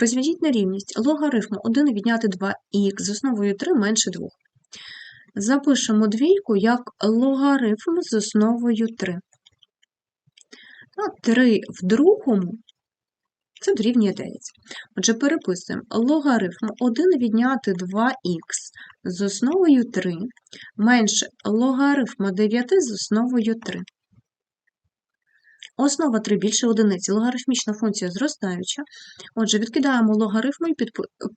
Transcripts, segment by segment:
Розв'яжіть нерівність логарифму 1 відняти 2х з основою 3 менше 2. Запишемо двійку як логарифм з основою 3. 3 в другому це дорівнює 9. Отже, переписуємо логарифм 1 відняти 2х з основою 3 менше логарифма 9 з основою 3. Основа 3 більше одиниці. Логарифмічна функція зростаюча. Отже, відкидаємо логарифми і під...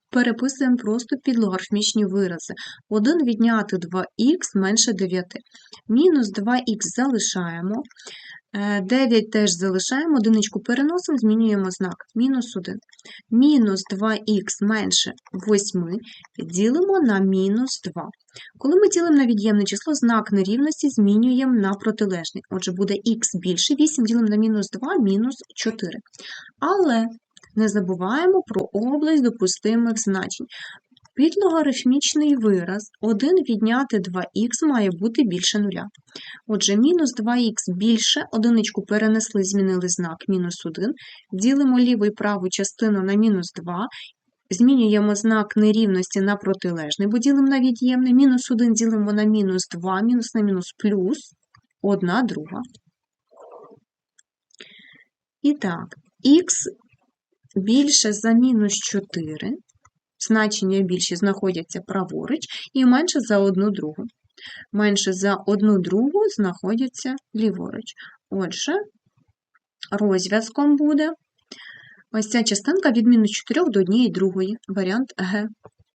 переписуємо просто під логарифмічні вирази. 1 відняти 2х менше 9. Мінус 2х залишаємо. Е, 9 теж залишаємо, одиничку переносимо, змінюємо знак. Мінус 1. Мінус 2х менше 8 ділимо на мінус 2. Коли ми ділимо на від'ємне число, знак нерівності змінюємо на протилежний. Отже, буде х більше 8 ділимо на мінус 2, мінус 4. Але не забуваємо про область допустимих значень. Під логарифмічний вираз. 1 відняти 2х має бути більше нуля. Отже, мінус 2х більше, одиничку перенесли, змінили знак мінус 1, ділимо ліву і праву частину на мінус 2, змінюємо знак нерівності на протилежний, бо ділимо на від'ємне, мінус 1 ділимо на мінус 2, мінус на мінус плюс, одна друга. І так, х більше за мінус 4, значення більші знаходяться праворуч, і менше за одну другу. Менше за одну другу знаходяться ліворуч. Отже, розв'язком буде ось ця частинка від мінус 4 до однієї другої, варіант Г.